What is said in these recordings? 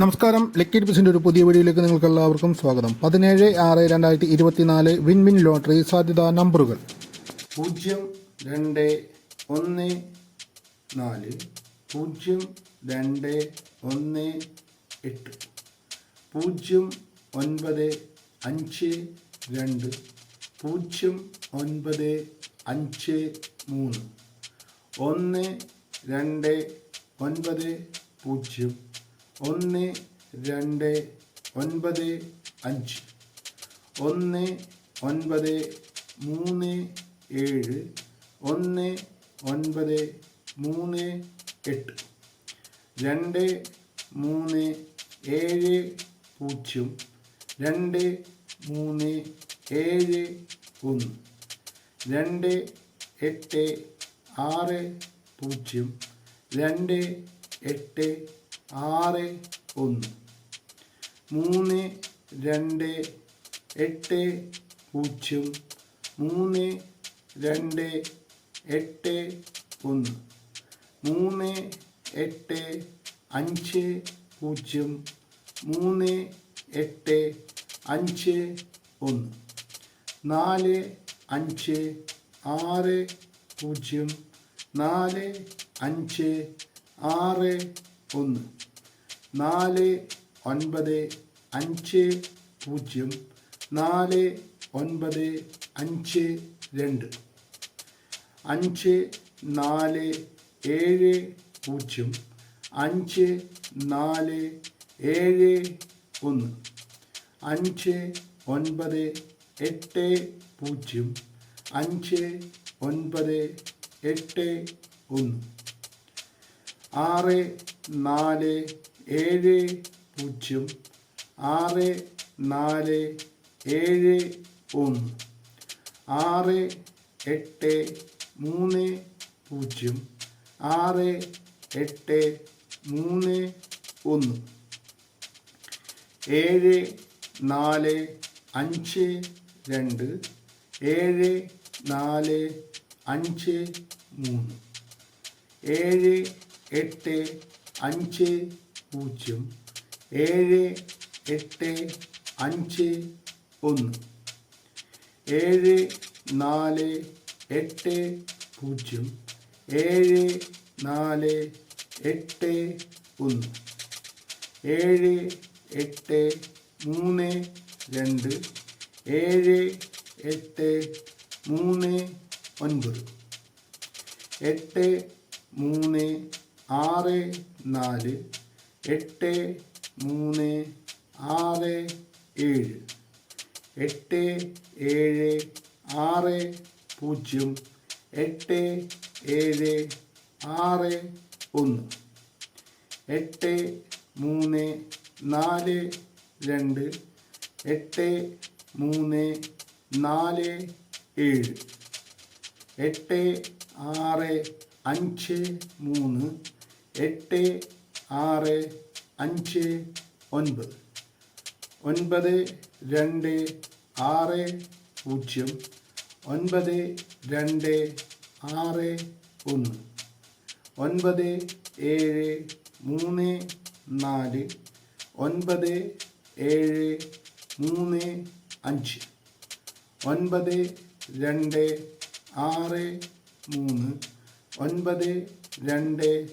നമസ്കാരം. ലക്കി ബിസിന്റെ ഒരു പുതിയ വീഡിയോയിലേക്ക് നിങ്ങൾക്ക് എല്ലാവർക്കും സ്വാഗതം. പതിനേഴ് ആറ് രണ്ടായിരത്തി ഇരുപത്തിനാല് വിൻ വിൻ ലോട്ടറി സാധ്യതാ നമ്പറുകൾ. പൂജ്യം രണ്ട് ഒന്ന് നാല് പൂജ്യം രണ്ട് ഒന്ന് എട്ട് പൂജ്യം ഒൻപത് അഞ്ച് രണ്ട് പൂജ്യം ഒൻപത് അഞ്ച് മൂന്ന് ഒന്ന് രണ്ട് ഒൻപത് പൂജ്യം ഒന്ന് രണ്ട് ഒൻപത് അഞ്ച്. ഒന്ന് ഒൻപത് മൂന്ന് ഏഴ്. ഒന്ന് ഒൻപത് മൂന്ന് എട്ട്. രണ്ട് മൂന്ന് ഏഴ് പൂജ്യം. രണ്ട് മൂന്ന് ഏഴ് ഒന്ന്. രണ്ട് എട്ട് ആറ് പൂജ്യം. രണ്ട് എട്ട് ആറ് ഒന്ന്. മൂന്ന് രണ്ട് എട്ട് പൂജ്യം. മൂന്ന് രണ്ട് എട്ട് ഒന്ന്. മൂന്ന് എട്ട് അഞ്ച് പൂജ്യം. മൂന്ന് എട്ട് അഞ്ച് ഒന്ന്. നാല് അഞ്ച് ആറ് പൂജ്യം. നാല് അഞ്ച് ആറ് ഒന്ന്. നാല് ഒൻപത് അഞ്ച് പൂജ്യം. നാല് ഒൻപത് അഞ്ച് രണ്ട്. അഞ്ച് നാല് ഏഴ് പൂജ്യം. അഞ്ച് നാല് ഏഴ് ഒന്ന്. അഞ്ച് ഒൻപത് എട്ട് പൂജ്യം. അഞ്ച് ഒൻപത് എട്ട് ഒന്ന്. ആറ് നാല് ഏഴ് പൂജ്യം ആറ് നാല് ഏഴ് ഒന്ന്. ആറ് എട്ട് മൂന്ന് പൂജ്യം. ആറ് എട്ട് മൂന്ന് ഒന്ന്. ഏഴ് നാല് അഞ്ച് രണ്ട്. ഏഴ് നാല് അഞ്ച് മൂന്ന്. ഏഴ് എട്ട് അഞ്ച് പൂജ്യം ഏഴ് എട്ട് അഞ്ച് ഒന്ന്. ഏഴ് നാല് എട്ട് പൂജ്യം ഏഴ് നാല് എട്ട് ഒന്ന്. ഏഴ് എട്ട് മൂന്ന് രണ്ട്. ഏഴ് എട്ട് മൂന്ന് ഒൻപത്. എട്ട് മൂന്ന് ആറ് നാല് എട്ട് മൂന്ന് ആറ് ഏഴ്. എട്ട് ഏഴ് ആറ് പൂജ്യം. എട്ട് ഏഴ് ആറ് ഒന്ന്. എട്ട് മൂന്ന് നാല് രണ്ട്. എട്ട് മൂന്ന് നാല് ഏഴ്. എട്ട് ആറ് അഞ്ച് മൂന്ന് എട്ട് ആറ് അഞ്ച് ഒൻപത്. ഒൻപത് രണ്ട് ആറ് പൂജ്യം. ഒൻപത് രണ്ട് ആറ് ഒന്ന്. ഒൻപത് ഏഴ് മൂന്ന് നാല്. ഒൻപത് ഏഴ് മൂന്ന് അഞ്ച്. ഒൻപത് രണ്ട് ആറ് മൂന്ന്. ഒൻപത് രണ്ട്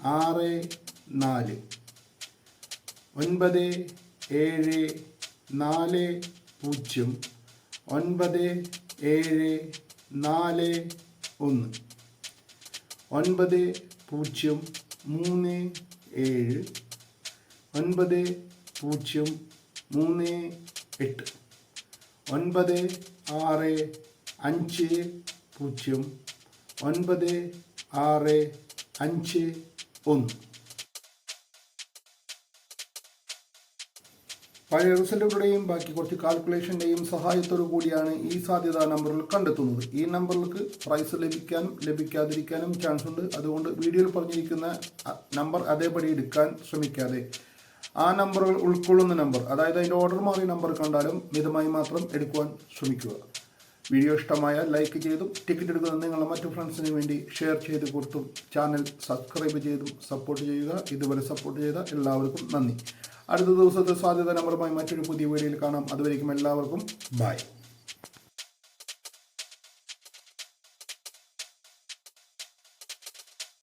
ആറ് നാല്. ഒൻപത് ഏഴ് നാല് പൂജ്യം. ഒൻപത് ഏഴ് നാല് ഒന്ന്. ഒൻപത് പൂജ്യം മൂന്ന് ഏഴ്. ഒൻപത് പൂജ്യം മൂന്ന് എട്ട്. ഒൻപത് ആറ് അഞ്ച് പൂജ്യം. ഒൻപത് ആറ് അഞ്ച് ഒന്ന്. പഴയ റിസൾട്ടുകളുടെയും ബാക്കി കുറച്ച് കാൽക്കുലേഷന്റെയും സഹായത്തോടു കൂടിയാണ് ഈ സാധ്യത നമ്പറുകൾ കണ്ടെത്തുന്നത്. ഈ നമ്പറിലേക്ക് പ്രൈസ് ലഭിക്കാനും ലഭിക്കാതിരിക്കാനും ചാൻസ് ഉണ്ട്. അതുകൊണ്ട് വീഡിയോയിൽ പറഞ്ഞിരിക്കുന്ന നമ്പർ അതേപടി എടുക്കാൻ ശ്രമിക്കാതെ ആ നമ്പറുകൾ ഉൾക്കൊള്ളുന്ന നമ്പർ അതായത് അതിന്റെ ഓർഡർ മാറിയ നമ്പർ കണ്ടാലും മിതമായി മാത്രം എടുക്കുവാൻ ശ്രമിക്കുക. വീഡിയോ ഇഷ്ടമായാൽ ലൈക്ക് ചെയ്തും ടിക്കറ്റ് എടുക്കുന്ന നിങ്ങളുടെ മറ്റു ഫ്രണ്ട്സിന് വേണ്ടി ഷെയർ ചെയ്ത് കൊടുത്തും ചാനൽ സബ്സ്ക്രൈബ് ചെയ്തും സപ്പോർട്ട് ചെയ്യുക ഇതുവരെ സപ്പോർട്ട് ചെയ്ത എല്ലാവർക്കും നന്ദി. അടുത്ത ദിവസത്തെ സാധ്യത നമ്പറുമായി മറ്റൊരു പുതിയ വീഡിയോയിൽ കാണാം. അതുവരേക്കും എല്ലാവർക്കും ബൈ